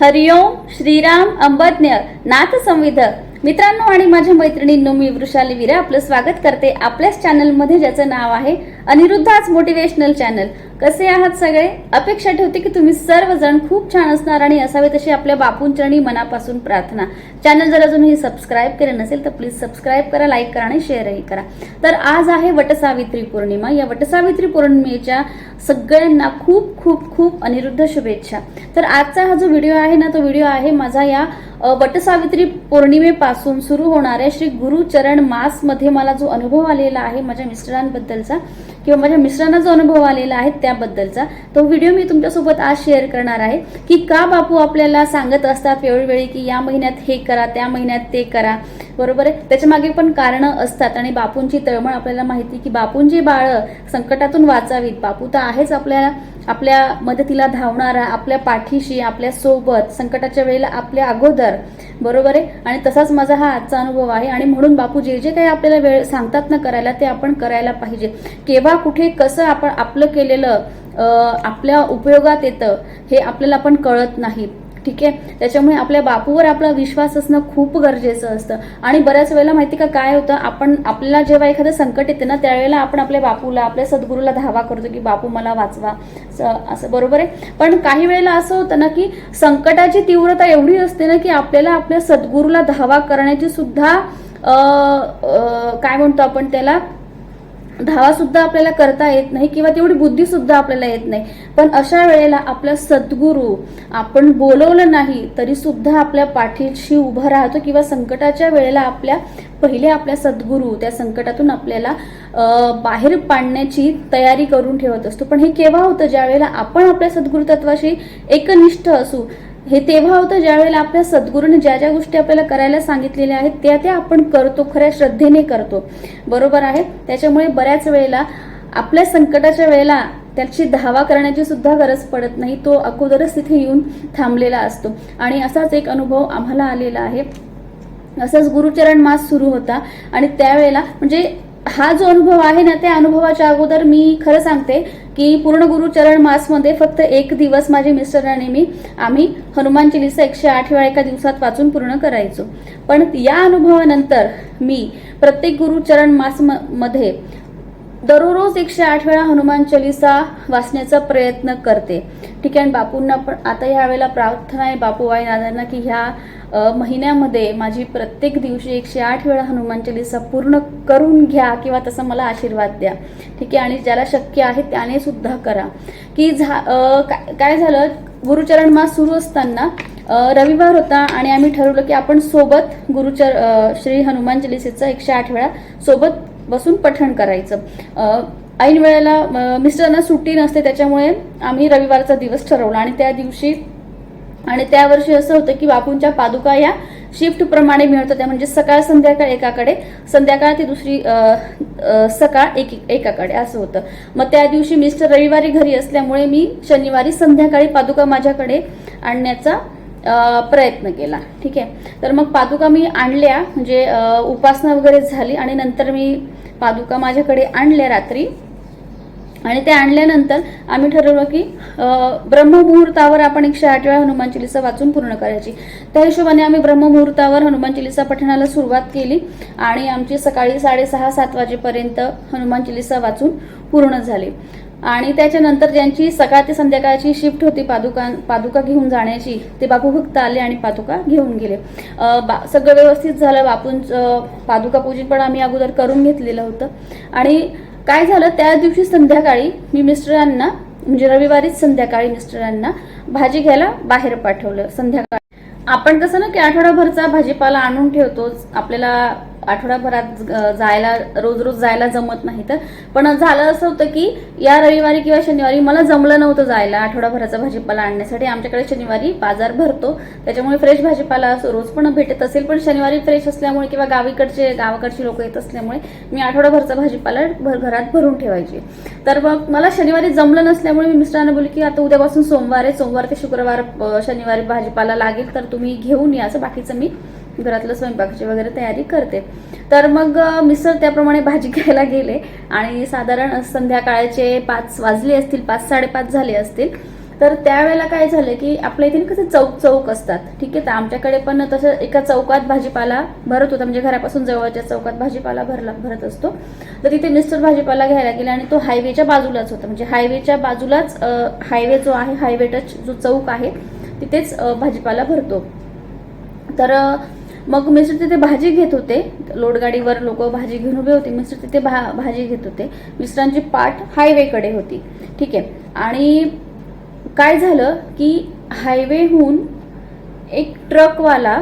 हरिओम श्रीराम अंबज्ञ नाथ संविध मित्रांनो आणि माझ्या मैत्रिणींनो मी वृषाली विरे. आपलं स्वागत करते आपल्याच चॅनलमध्ये ज्याचं नाव आहे अनिरुद्धाच मोटिवेशनल चॅनल कसे आहात सगळे? अपेक्षा ठेवते की तुम्ही सर्वजण खूप छान असणार आणि असावे तशी आपल्या बापूंचरणी मनापासून प्रार्थना. चॅनल जर अजूनही सबस्क्राईब केलं नसेल तर प्लीज सबस्क्राईब करा लाईक करा आणि शेअरही करा. तर आज आहे वटसावित्री पौर्णिमा. या वटसावित्री पौर्णिमेच्या सगळ्यांना खूप खूप खूप अनिरुद्ध शुभेच्छा. तर आजचा हा जो व्हिडिओ आहे ना तो व्हिडिओ आहे माझा या वटसावित्री पौर्णिमेपासून सुरू होणाऱ्या श्री गुरुचरण मासमध्ये मला जो अनुभव आलेला आहे माझ्या मिस्टरांबद्दलचा किंवा माझ्या मिस्टरांना जो अनुभव आलेला आहे त्याबद्दलचा तो व्हिडिओ मी तुमच्यासोबत आज शेअर करणार आहे. की का बापू आपल्याला सांगत असतात वेळोवेळी की या महिन्यात हे करा त्या महिन्यात ते करा. बरोबर आहे? त्याच्यामागे पण कारणं असतात आणि बापूंची तळमळ आपल्याला माहिती की बापूंची बाळं संकटातून वाचावीत. बापू तर आहेच आपल्याला आपल्या मदतीला धावणारा आपल्या पाठीशी आपल्यासोबत संकटाच्या वेळेला आपल्या अगोदर. बरोबर आहे? आणि तसाच माझा हा आजचा अनुभव आहे. आणि म्हणून बापू जे जे काही आपल्याला वेळ सांगतात ना करायला ते आपण करायला पाहिजे. केव्हा कुठे कसं आपण आपलं केलेलं आपल्या उपयोगात येतं हे आपल्याला आपण कळत नाही. ठीक आहे? त्याच्यामुळे आपल्या बापूवर आपला विश्वास असणं खूप गरजेचं असतं. आणि बऱ्याच वेळेला माहिती का काय होतं? आपण आपल्याला जेव्हा एखादं संकट येतं ना त्यावेळेला आपण आपल्या बापूला आपल्या सद्गुरूला धावा करतो की बापू मला वाचवा. असं बरोबर आहे? पण काही वेळेला असं होतं ना की संकटाची तीव्रता एवढी असते ना की आपल्याला आपल्या सद्गुरूला धावा करण्याची सुद्धा काय म्हणतो आपण त्याला? धावा सुद्धा आपल्याला करता येत नाही किंवा तेवढी बुद्धी सुद्धा आपल्याला येत नाही. पण अशा वेळेला आपला सद्गुरू आपण बोलवलं नाही तरी सुद्धा आपल्या पाठीशी उभा राहतो किंवा संकटाच्या वेळेला आपल्या पहिले आपल्या सद्गुरू त्या संकटातून आपल्याला बाहेर पाडण्याची तयारी करून ठेवत असतो. पण हे केव्हा होतं? ज्या वेळेला आपण आपल्या सद्गुरू तत्वाशी एकनिष्ठ असू हे तेव्हा होतं ज्यावेळेला आपल्या सद्गुरूने ज्या ज्या गोष्टी आपल्याला करायला सांगितलेल्या आहेत त्या त्या आपण करतो खऱ्या श्रद्धेने करतो. बरोबर आहे? त्याच्यामुळे बऱ्याच वेळेला आपल्या संकटाच्या वेळेला त्याची धावा करण्याची सुद्धा गरज पडत नाही तो अगोदरच तिथे येऊन थांबलेला असतो. आणि असाच एक अनुभव आम्हाला आलेला आहे. असंच गुरुचरण मास सुरू होता आणि त्यावेळेला म्हणजे हा जो अनुभव आहे ना त्या अनुभवाच्या अगोदर मी खरं सांगते की पूर्ण गुरुचरण मासमध्ये फक्त एक दिवस माझे मिस्टर आणि मी आम्ही हनुमान चालीसा एकशे आठ वेळा एका दिवसात वाचून पूर्ण करायचो. पण या अनुभवानंतर मी प्रत्येक गुरुचरण मासमध्ये मध्ये दररोज एकशे आठ वेळा हनुमान चालिसा वाचण्याचा प्रयत्न करते. ठीक आहे आणि बापूंना पण आता ह्या वेळेला प्रार्थना आहे बापूबाई दादांना की ह्या महिन्यामध्ये माझी प्रत्येक दिवशी एकशे आठ वेळा हनुमान चालिसा पूर्ण करून घ्या किंवा तसं मला आशीर्वाद द्या. ठीक आहे आणि ज्याला शक्य आहे त्याने सुद्धा करा. की झा काय- काय झालं? गुरुचरण मास सुरू असताना रविवार होता आणि आम्ही ठरवलं की आपण सोबत गुरुचर श्री हनुमान चालिसेचा एकशे आठ वेळा सोबत बसून पठण करायचं. ऐन वेळेला मिस्टरांना सुट्टी नसते त्याच्यामुळे आम्ही रविवारचा दिवस ठरवला. आणि त्या दिवशी आणि त्या वर्षी असं होतं की बापूंच्या पादुका या शिफ्ट प्रमाणे मिळत होत्या म्हणजे सकाळ संध्याकाळ एकाकडे संध्याकाळ ती दुसरी सकाळ एक एकाकडे असं होतं. मग त्या दिवशी मिस्टर रविवारी घरी असल्यामुळे मी शनिवारी संध्याकाळी पादुका माझ्याकडे आणण्याचा प्रयत्न केला. ठीक आहे? तर मग पादुका मी आणल्या म्हणजे उपासना वगैरे झाली आणि नंतर मी पादुका माझ्याकडे आणल्या रात्री. आणि ते आणल्यानंतर आम्ही ठरवलं की ब्रह्ममुहूर्तावर आपण एकशे आठ वेळा हनुमान चालिसा वाचून पूर्ण करायची. त्या हिशोबाने आम्ही ब्रह्ममुहूर्तावर हनुमान चालिसा पठणाला सुरुवात केली आणि आमची सकाळी साडेसहा सात वाजेपर्यंत हनुमान चालिसा वाचून पूर्ण झाली. आणि त्याच्यानंतर ज्यांची सकाळ ते संध्याकाळची शिफ्ट होती पादुका पादुका घेऊन जाण्याची ते बापू फक्त आले आणि पादुका घेऊन गेले. बा सगळं व्यवस्थित झालं. बापूंचं पादुका पूजन पण आम्ही अगोदर करून घेतलेलं होतं. आणि काय झालं त्या दिवशी संध्याकाळी मी मिस्टरांना म्हणजे रविवारीच संध्याकाळी मिस्टरांना भाजी घ्यायला बाहेर पाठवलं. संध्याकाळी आपण कसं ना की आठवडाभरचा भाजीपाला आणून ठेवतोच. आपल्याला आठवडाभरात जायला रोज रोज जायला जमत नाही तर. पण झालं असं होतं की या रविवारी किंवा शनिवारी मला जमलं नव्हतं जायला आठवडाभराचा भाजीपाला आणण्यासाठी. आमच्याकडे शनिवारी बाजार भरतो. त्याच्यामुळे फ्रेश भाजीपाला असं रोज पण भेटत असेल. पण शनिवारी फ्रेश असल्यामुळे किंवा गावीकडचे गावाकडची लोक येत असल्यामुळे मी आठवडाभरचा भाजीपाला भर घरात भरून ठेवायची. तर मग मला शनिवारी जमलं नसल्यामुळे मी मिस्टरांना बोलले की आता उद्यापासून सोमवार आहे. सोमवार ते शुक्रवार शनिवारी भाजीपाला लागेल तर तुम्ही घेऊन या. असं बाकीचं मी घरातलं स्वयंपाकाची वगैरे तयारी करते. तर मग मिसळ त्याप्रमाणे भाजी घ्यायला गेले. आणि साधारण संध्याकाळचे पाच वाजले असतील पाच साडेपाच झाले असतील. तर त्यावेळेला काय झालं की आपल्या इथे कसं कसे चौक चौक असतात. ठीक आहे तर आमच्याकडे पण तसं एका चौकात भाजीपाला भरत होता. म्हणजे घरापासून जवळच्या चौकात भाजीपाला भरला भरत असतो. तर तिथे मिस्टर भाजीपाला घ्यायला गेले आणि तो हायवेच्या बाजूलाच होता. म्हणजे हायवेच्या बाजूलाच हायवे जो आहे हायवे टच जो चौक आहे तिथेच भाजीपाला भरतो. तर मग मिस्टर तिथे भाजी घेत होते. लोडगाडीवर लोक भाजी घेऊन उभे होते. मिस्टर तिथे भा भाजी घेत होते. मिस्टरांची पाठ हायवेकडे होती. ठीक आहे. आणि काय झालं की हायवेहून एक ट्रकवाला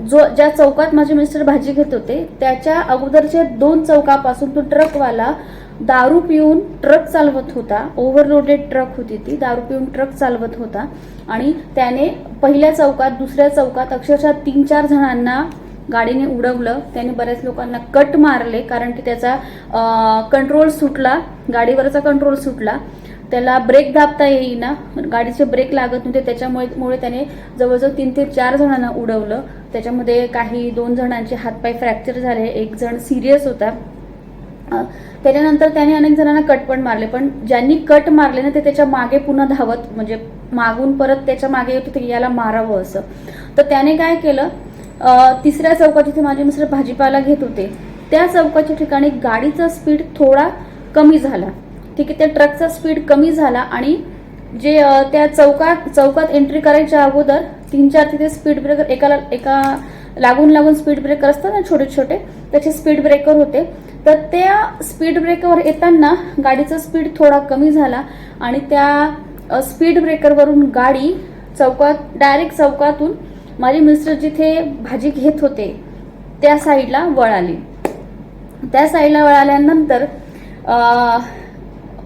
जो ज्या चौकात माझे मिस्टर भाजी घेत होते त्याच्या अगोदरच्या दोन चौकापासून तो ट्रकवाला दारू पिऊन ट्रक चालवत होता. ओव्हरलोडेड ट्रक होती ती. दारू पिऊन ट्रक चालवत होता. आणि त्याने पहिल्या चौकात दुसऱ्या चौकात अक्षरशः तीन चार जणांना गाडीने उडवलं. त्याने बऱ्याच लोकांना कट मारले कारण की त्याचा कंट्रोल सुटला. गाडीवरचा कंट्रोल सुटला. त्याला ब्रेक दाबता येईना. गाडीचे ब्रेक लागत नव्हते. त्याच्यामुळे मुळे त्याने जवळजवळ तीन ते चार जणांना उडवलं. त्याच्यामध्ये काही दोन जणांचे हातपाय फ्रॅक्चर झाले. एक जण सिरियस होता. त्याच्यानंतर त्याने अनेक जणांना कट पण मारले पण ज्यांनी कट मारले ना ते त्याच्यामागे पुन्हा धावत म्हणजे मागून परत त्याच्यामागे येत होते की याला मारावं असं. तर त्याने काय केलं तिसऱ्या चौकात जिथे माझे मिस्टर भाजीपाला घेत होते. त्या चौकाच्या ठिकाणी गाडीचा स्पीड थोडा कमी झाला. ठीक आहे त्या ट्रकचा स्पीड कमी झाला आणि जे त्या चौकात चौकात एंट्री करायच्या अगोदर तीन चार तिथे स्पीड ब्रेकर एकाला एका लागून लागून स्पीड ब्रेकर असतात ना छोटे छोटे त्याचे स्पीड ब्रेकर होते. तर त्या स्पीड ब्रेकरवर येताना गाडीचा स्पीड थोडा कमी झाला आणि त्या स्पीड ब्रेकरवरून गाडी चौकात डायरेक्ट चौकातून माझे मिस्टर जिथे भाजी घेत होते त्या साईडला वळाली त्या साईडला वळाल्यानंतर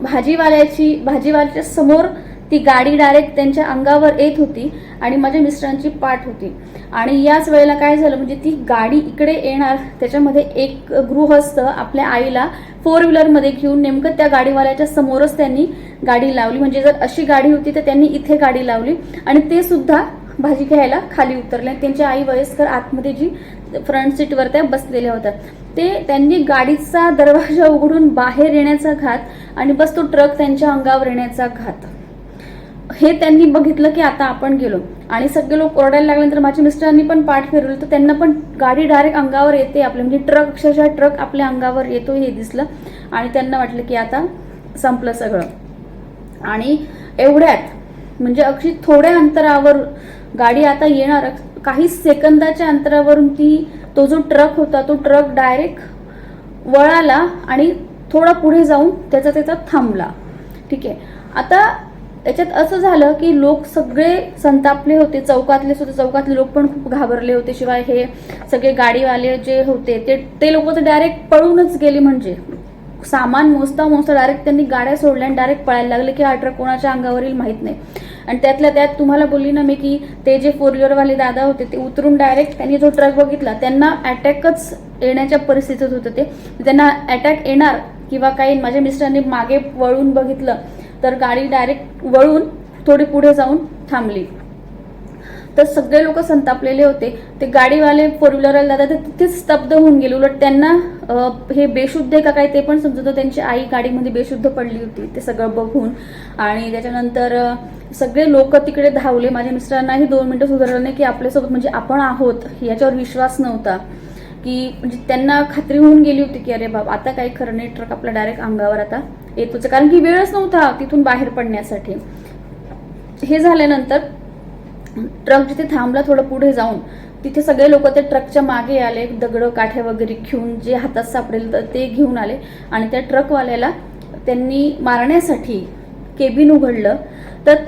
भाजीवाल्याची भाजीवाल्याच्या समोर ती गाडी डायरेक्ट त्यांच्या अंगावर येत होती आणि माझ्या मिस्टरांची पाठ होती. आणि याच वेळेला काय झालं म्हणजे ती गाडी इकडे येणार त्याच्यामध्ये एक गृहस्थ आपल्या आईला फोर व्हीलरमध्ये घेऊन नेमकं त्या गाडीवाल्याच्या समोरच त्यांनी गाडी लावली. म्हणजे जर अशी गाडी होती तर त्यांनी इथे गाडी लावली आणि ते सुद्धा भाजी घ्यायला खाली उतरले. त्यांची आई वयस्कर आतमध्ये जी फ्रंट सीटवर त्या बसलेल्या होत्या. ते त्यांनी गाडीचा दरवाजा उघडून बाहेर येण्याचा घात आणि बस तो ट्रक त्यांच्या अंगावर येण्याचा घात. हे त्यांनी बघितलं की आता आपण गेलो. आणि सगळे लोक ओरडायला लागल्यानंतर माझ्या मिस्टरांनी पण पाठ फिरवलं. तर त्यांना पण गाडी डायरेक्ट अंगावर येते आपल्या म्हणजे ट्रक अक्षरशः ट्रक आपल्या अंगावर येतो हे दिसलं. आणि त्यांना वाटलं की आता संपलं सगळं. आणि एवढ्यात म्हणजे अगदी थोड्या अंतरावर गाडी आता येणार काही सेकंदाच्या अंतरावरून ती तो जो ट्रक होता तो ट्रक डायरेक्ट वळाला आणि थोडा पुढे जाऊन त्याचा त्याचा थांबला. ठीक आहे. आता त्याच्यात असं झालं की लोक सगळे संतापले होते चौकातले सुद्धा चौकातले लोक पण खूप घाबरले होते. शिवाय हे सगळे गाडीवाले जे होते ते ते लोक तर डायरेक्ट पळूनच गेले म्हणजे. सामान मोजता मोजता डायरेक्ट त्यांनी गाड्या सोडल्या आणि डायरेक्ट पळायला लागले की हा ट्रक कोणाच्या अंगावरील माहीत नाही. आणि त्यातल्या त्यात तुम्हाला बोलली ना मी की ते जे फोर व्हीलरवाले दादा होते ते उतरून डायरेक्ट त्यांनी जो ट्रक बघितला त्यांना अटॅकच येण्याच्या परिस्थितीत होतं ते. त्यांना अटॅक येणार किंवा काही माझ्या मिस्टरांनी मागे वळून बघितलं तर गाडी डायरेक्ट वळून थोडी पुढे जाऊन थांबली. तर सगळे लोक संतापलेले होते. ते गाडीवाले फोर व्हीलरला दादा ते तिथेच स्तब्ध होऊन गेले. उलट त्यांना हे बेशुद्ध आहे का काय ते पण समजत होतं. त्यांची आई गाडीमध्ये बेशुद्ध पडली होती. ते सगळं बघून. आणि त्याच्यानंतर सगळे लोक तिकडे धावले. माझ्या मिस्टरांनाही दोन मिनिटं सुधारलं नाही की आपल्यासोबत म्हणजे आपण आहोत याच्यावर विश्वास नव्हता. की म्हणजे त्यांना खात्री होऊन गेली होती की अरे बाब आता काही खरं नाही ट्रक आपला डायरेक्ट अंगावर आता येत होतं कारण की वेळच नव्हता तिथून बाहेर पडण्यासाठी. हे झाल्यानंतर ट्रक जिथे थांबला थोडं पुढे जाऊन तिथे सगळे लोक त्या ट्रकच्या मागे आले दगड काठे वगैरे घेऊन जे हातात सापडेल तर ते घेऊन आले. आणि त्या ट्रकवाल्याला त्यांनी मारण्यासाठी केबिन उघडलं. तर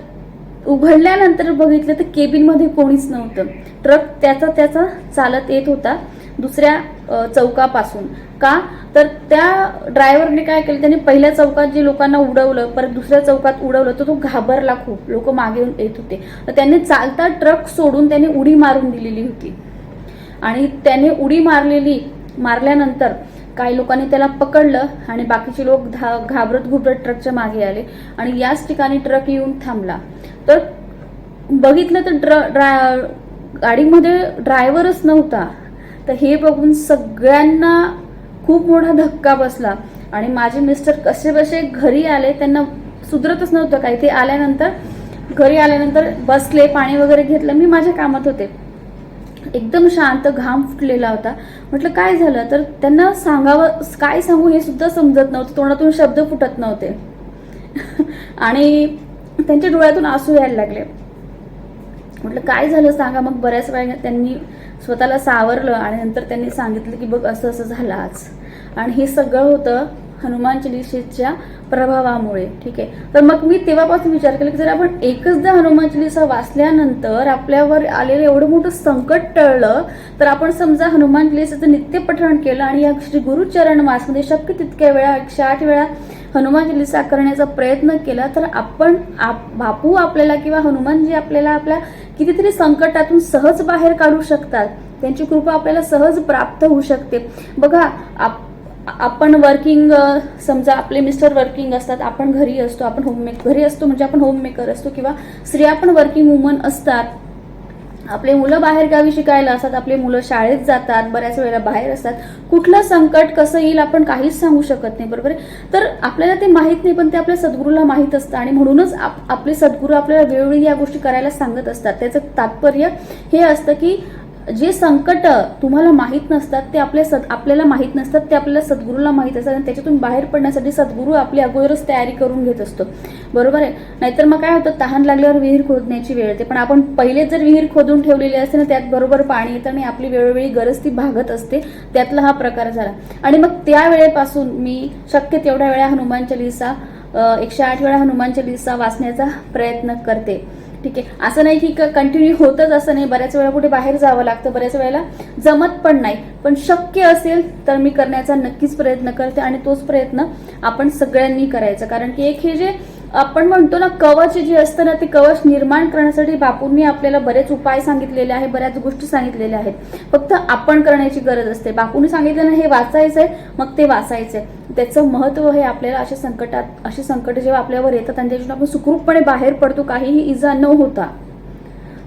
उघडल्यानंतर बघितलं तर केबिनमध्ये कोणीच नव्हतं. ट्रक त्याचा त्याचा चालत येत होता. दुसऱ्या चौकापासून. का? तर त्या ड्रायव्हरने काय केलं? त्याने पहिल्या चौकात जे लोकांना उडवलं परत दुसऱ्या चौकात उडवलं तर तो घाबरला खूप. लोक मागे येत होते. तर त्याने चालता ट्रक सोडून त्याने उडी मारून दिलेली होती. आणि त्याने उडी मारलेली मारल्यानंतर काही लोकांनी त्याला पकडलं आणि बाकीचे लोक धा घाबरत घुबरत ट्रकच्या मागे आले आणि याच ठिकाणी ट्रक येऊन थांबला. तर बघितलं तर ड्र ड्रा गाडीमध्ये ड्रायव्हरच नव्हता. तर हे बघून सगळ्यांना खूप मोठा धक्का बसला. आणि माझे मिस्टर कसे बसे घरी आले त्यांना सुधरतच नव्हतं काही. ते आल्यानंतर घरी आल्यानंतर बसले पाणी वगैरे घेतलं. मी माझ्या कामात होते. एकदम शांत घाम फुटलेला होता. म्हटलं काय झालं? तर त्यांना सांगावं काय सांगू हे सुद्धा समजत नव्हतं. तोंडातून शब्द फुटत नव्हते. आणि त्यांच्या डोळ्यातून आसू यायला लागले. म्हटलं काय झालं? सांगा. मग बऱ्याच वेळा त्यांनी स्वतःला सावरलं आणि नंतर त्यांनी सांगितलं की बघ असं असं झालं आज. आणि हे सगळं होतं हनुमान चालिसेच्या प्रभावामुळे ठीक आहे? तर मग मी तेव्हापासून विचार केला की जर आपण एकचदा हनुमान चालिसा वाचल्यानंतर आपल्यावर आलेलं एवढं मोठं संकट टळलं तर आपण समजा हनुमान चालिसाचं नित्य पठण केलं आणि या श्री गुरुचरण मासमध्ये शक्य तितक्या वेळा एकशे आठ वेळा हनुमान चालिसा करण्याचा प्रयत्न केला तर आपण आप बापू आपल्याला किंवा हनुमानजी आपल्याला आपल्या कितीतरी संकटातून सहज बाहेर काढू शकतात. त्यांची कृपा आपल्याला सहज प्राप्त होऊ शकते. बघा आप आपण वर्किंग समजा आपले मिस्टर वर्किंग असतात आपण घरी असतो आपण होममेक घरी असतो म्हणजे आपण होममेकर असतो किंवा स्त्रिया पण वर्किंग वुमन असतात. आपले मुलं बाहेरगावी शिकायला असतात आपले मुलं शाळेत जातात बऱ्याच वेळेला बाहेर असतात. कुठलं संकट कसं येईल आपण काहीच सांगू शकत नाही बरोबर आहे? तर आपल्याला ते माहीत नाही पण ते आपल्या सद्गुरूला माहीत असतं आणि म्हणूनच आप आपले सद्गुरू आपल्याला वेळोवेळी या गोष्टी करायला सांगत असतात. त्याचं तात्पर्य हे असतं की जे संकट तुम्हाला माहीत नसतात ते आपल्या सद आपल्याला माहीत नसतात ते आपल्याला सद्गुरूला माहीत असतात आणि त्याच्यातून बाहेर पडण्यासाठी सद्गुरू आपली अगोदरच तयारी करून घेत असतो. बरोबर आहे? नाहीतर मग काय होतं? तहान लागल्यावर विहीर खोदण्याची वेळ येते. पण आपण पहिले जर विहीर खोदून ठेवलेली असते ना त्यात बरोबर पाणी येतं आणि आपली वेळोवेळी गरज ती भागत असते. त्यातला हा प्रकार झाला. आणि मग त्या वेळेपासून मी शक्य तेवढ्या वेळा हनुमान चालिसा एकशे आठ वेळा हनुमान चालिसा वाचण्याचा प्रयत्न करते. ठीक आहे. असं नाही की कंटिन्यू होतच असं नाही. बऱ्याच वेळा कुठे बाहेर जावं लागतं. बऱ्याच वेळेला जमत पण नाही. पण शक्य असेल तर मी करण्याचा नक्कीच प्रयत्न करते आणि तोच प्रयत्न आपण सगळ्यांनी करायचा. कारण की एक हे जे आपण म्हणतो ना कवच जे असतं ना ते कवच निर्माण करण्यासाठी बापूंनी आपल्याला बरेच उपाय सांगितलेले आहे बऱ्याच गोष्टी सांगितलेल्या आहेत. फक्त आपण करण्याची गरज असते. बापूंनी सांगितलं ना हे वाचायचंय मग ते वाचायचंय. त्याचं महत्त्व हे आपल्याला अशा संकटात अशी संकट जेव्हा आपल्यावर येतात आणि त्याच्यातून आपण सुखरूपपणे बाहेर पडतो काहीही इजा न होता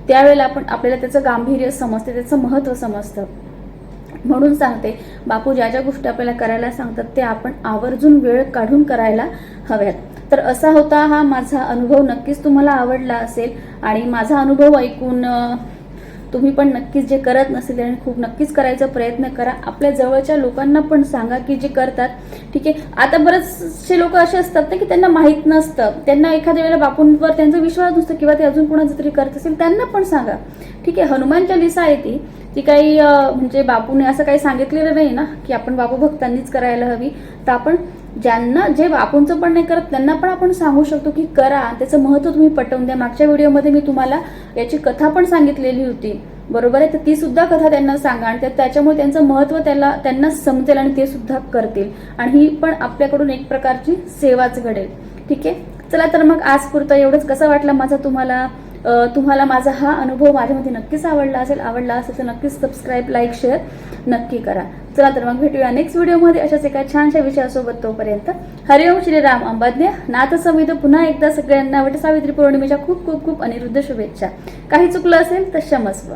त्यावेळेला आपण आपल्याला त्याचं गांभीर्य समजते त्याचं महत्त्व समजतं. म्हणून सांगते बापू ज्या ज्या गोष्टी आपल्याला करायला सांगतात ते आपण आवर्जून वेळ काढून करायला हव्यात. तर असा होता हा माझा अनुभव. नक्कीच तुम्हाला आवडला असेल आणि माझा अनुभव ऐकून तुम्ही पण नक्कीच जे करत नसेल आणि खूप नक्कीच करायचा प्रयत्न करा. आपल्या जवळच्या लोकांना पण सांगा की जे करतात. ठीक आहे. आता बरेचसे लोक असे असतात ना की त्यांना माहीत नसतं. त्यांना एखाद्या वेळेला बापूंवर त्यांचा विश्वास नसतो किंवा ते अजून कोणाचं तरी करत असेल त्यांना पण सांगा. ठीक आहे. हनुमान चालिसा आहे ती. ती काही म्हणजे बापूने असं काही सांगितलेलं नाही ना की आपण बापू भक्तांनीच करायला हवी. तर आपण ज्यांना जे बापूंचं पण नाही करत त्यांना पण आपण सांगू शकतो की करा त्याचं महत्त्व तुम्ही पटवून द्या. मागच्या व्हिडिओमध्ये मी तुम्हाला याची कथा पण सांगितलेली होती. बरोबर आहे? तर ती सुद्धा कथा त्यांना सांगा आणि त्याच्यामुळे त्यांचं महत्त्व त्याला त्यांना समजेल आणि ते सुद्धा करतील. आणि ही पण आपल्याकडून एक प्रकारची सेवाच घडेल. ठीक आहे? चला तर मग आज पुरतं एवढंच. कसं वाटलं माझा तुम्हाला? तुम्हाला माझा हा अनुभव माझ्यामध्ये नक्कीच आवडला असेल आवडला असेल तर नक्कीच सबस्क्राईब लाईक शेअर नक्की करा. चला तर मग भेटूया नेक्स्ट व्हिडिओमध्ये अशाच एका छानशा विषयासोबत तोपर्यंत. हरिओम श्रीराम अंबाज्ञ. नाथ संविध पुन्हा एकदा सगळ्यांना वटसावित्री पौर्णिमेच्या खूप खूप खूप अनिरुद्ध शुभेच्छा. काही चुकलं असेल तर क्षमस्व.